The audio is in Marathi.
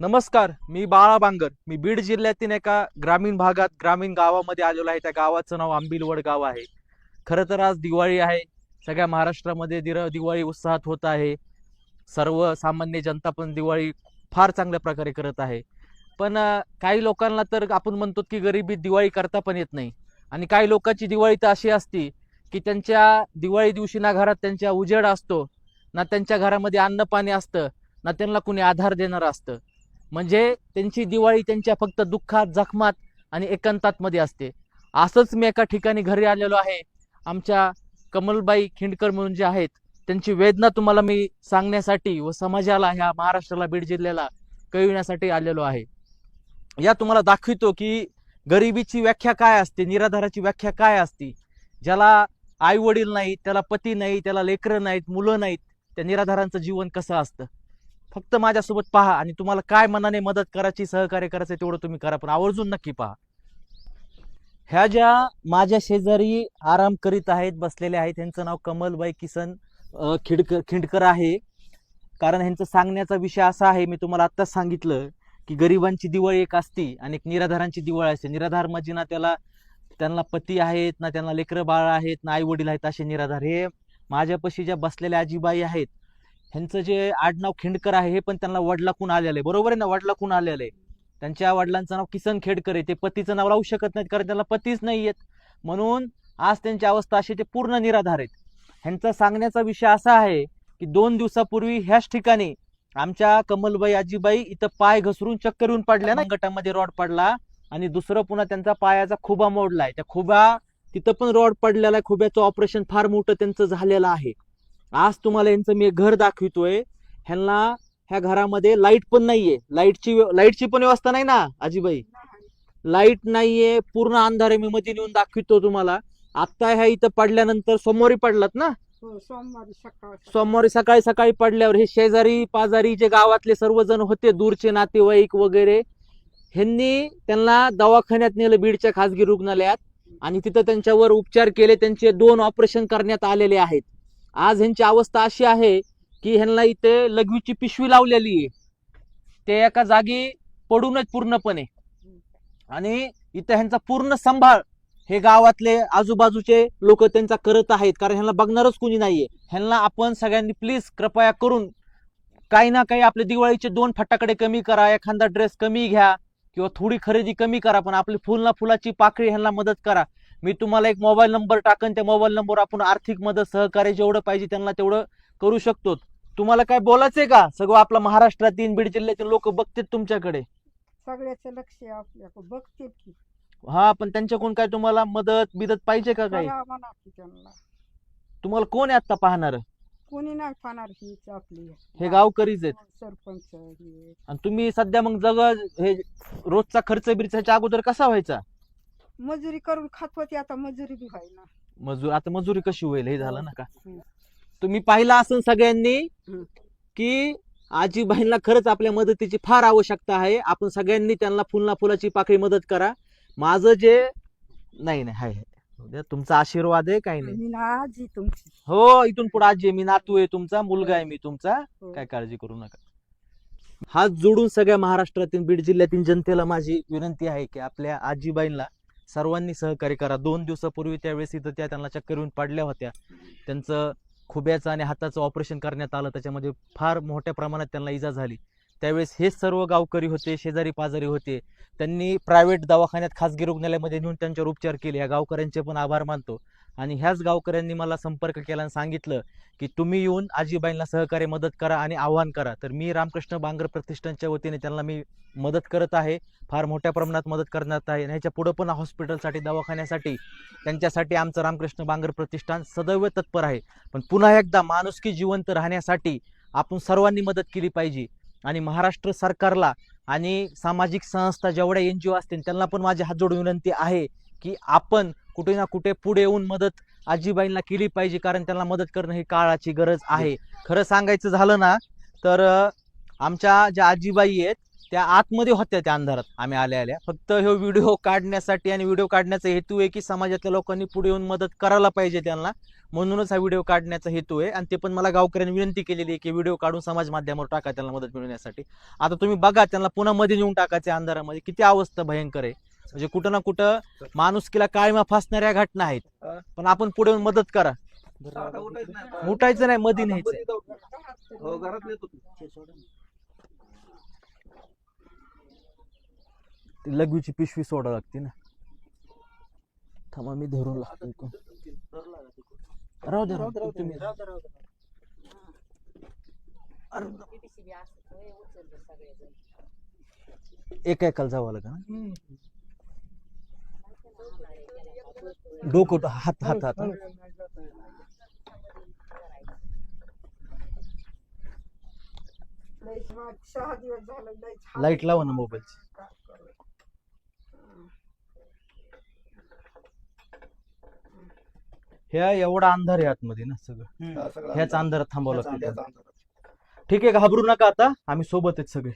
नमस्कार मी बाळा बांगर. मी बीड जिल्ह्यातील एका ग्रामीण भागात ग्रामीण गावामध्ये आलेलो आहे. त्या गावाचं नाव आंबिलवड गाव आहे. खरं तर आज दिवाळी आहे. सगळ्या महाराष्ट्रामध्ये दिर दिवाळी उत्साहात होत आहे. सर्वसामान्य जनता पण दिवाळी फार चांगल्या प्रकारे करत आहे. पण काही लोकांना तर आपण म्हणतो की गरिबी दिवाळी करता पण येत नाही. आणि काही लोकांची दिवाळी तर अशी असती की त्यांच्या दिवाळी दिवशी ना घरात त्यांच्या उजेड असतो ना त्यांच्या घरामध्ये अन्न पाणी असतं ना त्यांना कुणी आधार देणारं असतं. म्हणजे त्यांची दिवाळी त्यांच्या फक्त दुःखात जखमात आणि एकांतात मध्ये असते. असंच मी एका ठिकाणी घरी आलेलो आहे. आमच्या कमलबाई खिंडकर म्हणून जे आहेत त्यांची वेदना तुम्हाला मी सांगण्यासाठी व समाजाला ह्या महाराष्ट्राला बीड जिल्ह्याला कळविण्यासाठी आलेलो आहे. या तुम्हाला दाखवितो की गरिबीची व्याख्या काय असते निराधाराची व्याख्या काय असते? ज्याला आई वडील नाहीत त्याला पती नाही त्याला लेकरं नाहीत मुलं नाहीत त्या निराधारांचं जीवन कसं असतं? फक्त माझ्यासोबत पहा आणि तुम्हाला काय मनाने मदत करायची सहकार्य करायचं तेवढं तुम्ही करा. पण आवर्जून नक्की पहा. ह्या ज्या माझ्या शेजारी आराम करीत आहेत बसलेल्या आहेत त्यांचं नाव कमलबाई किसन खिडकर खिंडकर आहे. कारण ह्यांचं सांगण्याचा विषय असा आहे मी तुम्हाला आत्ताच सांगितलं की गरिबांची दिवाळी एक असती आणि एक निराधारांची दिवाळी असते. निराधार म्हणजे ना त्याला त्यांना पती आहेत ना त्यांना लेकरं बाळ आहेत ना आई वडील आहेत असे निराधार. हे माझ्यापाशी ज्या बसलेल्या आजीबाई आहेत ह्यांचं जे आडनाव खिंडकर आहे हे पण त्यांना वडलाकून आलेलं आहे. बरोबर आहे ना? वडलाकून आलेलं आहे. त्यांच्या वडिलांचं नाव किसन खेडकर आहे. ते पतीचं नाव लावू शकत नाहीत कारण त्यांना पतीच नाही आहेत. म्हणून आज त्यांची अवस्था अशी ते पूर्ण निराधार आहेत. ह्यांचा सांगण्याचा विषय असा आहे की दोन दिवसापूर्वी ह्याच ठिकाणी आमच्या कमलबाई आजीबाई इथं पाय घसरून चक्कर येऊन पडल्या ना? गटामध्ये रॉड पडला आणि दुसरं पुन्हा त्यांचा पायाचा खुबा मोडलाय त्या खुबा तिथं पण रॉड पडलेला आहे. खुब्याचं ऑपरेशन फार मोठं त्यांचं झालेलं आहे. आज तुम्हाला यांचं मी घर दाखवितोय. ह्यांना ह्या घरामध्ये लाइट पण नाहीये. लाईटची लाईटची पण व्यवस्था नाही ना आजीबाई? लाइट नाहीये पूर्ण अंधार मी मध्ये नेऊन दाखवितो तुम्हाला. आता ह्या इथं पडल्यानंतर सोमवारी पडलात ना? हो सोमवारी सकाळ. सोमवारी सकाळी सकाळी पडल्यावर हे शेजारी पाजारी जे गावातले सर्वजण होते दूरचे नातेवाईक वगैरे ह्यांनी त्यांना दवाखान्यात नेलं बीडच्या खासगी रुग्णालयात. आणि तिथं त्यांच्यावर उपचार केले. त्यांचे दोन ऑपरेशन करण्यात आलेले आहेत. आज ह्यांची अवस्था अशी आहे की ह्यांना इथे लघवीची पिशवी लावलेली आहे. ते एका जागी पडूनच पूर्णपणे. आणि इथं ह्यांचा पूर्ण सांभाळ हे गावातले आजूबाजूचे लोक त्यांचा करत आहेत कारण ह्यांना बघणारच कुणी नाहीये. ह्यांना आपण सगळ्यांनी प्लीज कृपया करून काही ना काही आपले दिवाळीचे दोन फटाकडे कमी करा एखादा ड्रेस कमी घ्या किंवा थोडी खरेदी कमी करा पण आपली फुलना फुलाची पाकळी ह्यांना मदत करा. मी तुम्हाला एक मोबाईल नंबर टाकन त्या मोबाईल नंबरवर आपण आर्थिक मदत सहकार्य जेवढं पाहिजे त्यांना तेवढं करू शकतो. तुम्हाला काय बोलायचंय का? सगळं आपलं महाराष्ट्रातील बीड जिल्ह्यातील लोक बघतात तुमच्याकडे. सगळ्याचं लक्ष आहे आपल्याकडे की. हा पण त्यांच्याकडून काय तुम्हाला मदत बिदत पाहिजे का काही? बघा म्हणा की त्यांना. तुम्हाला कोण आहे आता पाहणार? कोणी नाही पाहणार हीच आपली. हे गावकरीच आहेत. सरपंच हे. आणि तुम्ही सध्या मग जग हे रोजचा खर्च बिर्चाच्या अगोदर कसा व्हायचा? मजुरी करून खात होती आता मजुरी बी ना मजूर आता मजुरी कशी होईल हे झालं ना का. तुम्ही पाहिलं असेल सगळ्यांनी हम्म. की आजीबाईंना खरंच आपल्या मदतीची फार आवश्यकता आहे आपण सगळ्यांनी त्यांना फुलना फुलाची पाकळी मदत करा माझं जे नाही नाही हाय हाय. उद्या तुमचा आशीर्वाद आहे काही नाही मी ना आजी तुमची हो इथून पुढे आजी आहे मी नातू आहे तुमचा मुलगा आहे मी तुमचा हो. काय काळजी करू नका हात जोडून सगळ्या महाराष्ट्रातील बीड जिल्ह्यातील जनतेला माझी विनंती आहे की आपल्या आजीबाईंना सर्वांनी सहकार्य करा. दोन दिवसापूर्वी त्यावेळेस इथं त्या त्यांना चक्कर येऊन पाडल्या होत्या. त्यांचं खुब्याचं आणि हाताचं ऑपरेशन करण्यात आलं. त्याच्यामध्ये फार मोठ्या प्रमाणात त्यांना इजा झाली. त्यावेळेस हे सर्व गावकरी होते शेजारी पाजारी होते. त्यांनी प्रायव्हेट दवाखान्यात खासगी रुग्णालयामध्ये नेऊन त्यांच्यावर उपचार केले. या गावकऱ्यांचे पण आभार मानतो. आणि ह्याच गावकऱ्यांनी मला संपर्क केला आणि सांगितलं की तुम्ही येऊन आजीबाईंना सहकार्य मदत करा आणि आव्हान करा. तर मी रामकृष्ण बांगर प्रतिष्ठानच्या वतीने त्यांना मी मदत करत आहे फार मोठ्या प्रमाणात मदत करण्यात आहे. आणि ह्याच्या पुढं पण हॉस्पिटलसाठी दवाखान्यासाठी त्यांच्यासाठी आमचं रामकृष्ण बांगर प्रतिष्ठान सदैव तत्पर आहे. पण पुन्हा एकदा माणुसकी जिवंत राहण्यासाठी आपण सर्वांनी मदत केली पाहिजे. आणि महाराष्ट्र सरकारला आणि सामाजिक संस्था जेवढ्या एन जी ओ असतील त्यांना पण माझी हात जोडून विनंती आहे की आपण कुठे ना कुठे पुढे येऊन मदत आजीबाईंना केली पाहिजे कारण त्यांना मदत करणं ही काळाची गरज आहे. खरं सांगायचं झालं ना तर आमच्या ज्या आजीबाई आहेत त्या आतमध्ये होत्या त्या अंधारात. आम्ही आल्या आल्या. फक्त हे व्हिडिओ काढण्यासाठी आणि व्हिडिओ काढण्याचा हेतू आहे की समाजातल्या लोकांनी पुढे येऊन मदत करायला पाहिजे त्यांना. म्हणूनच हा व्हिडिओ काढण्याचा हेतू आहे. आणि ते पण मला गावकऱ्यांनी विनंती केलेली आहे की व्हिडिओ काढून समाज माध्यमावर टाका त्यांना मदत मिळवण्यासाठी आता तुम्ही बघा त्यांना पुन्हा मध्ये नेऊन टाकायचे अंधारामध्ये. किती अवस्था भयंकर आहे. म्हणजे कुठं ना कुठं माणुसकीला काळीमा फासणाऱ्या घटना आहेत. पण आपण पुढे येऊन मदत करा. उठायचं नाही मध्ये न्यायचं. हो घरात नेतो ती लघवीची पिशवी सोडावी लागते ना. थांबा मी धरून लागतो इकडून. राहू दे राहू तुम्ही. एक एकाला जावं लागेल ना? डोकं हात हात हात. लाइट लावा ना मोबाईलची? ह्या एवढा अंधार आहे आतमध्ये ना सगळं. ह्याच अंधारात थांबावं ह्याच लागतं अंधारात. ठीक आहे घाबरू नका आता. आम्ही सोबत आहेत सगळे.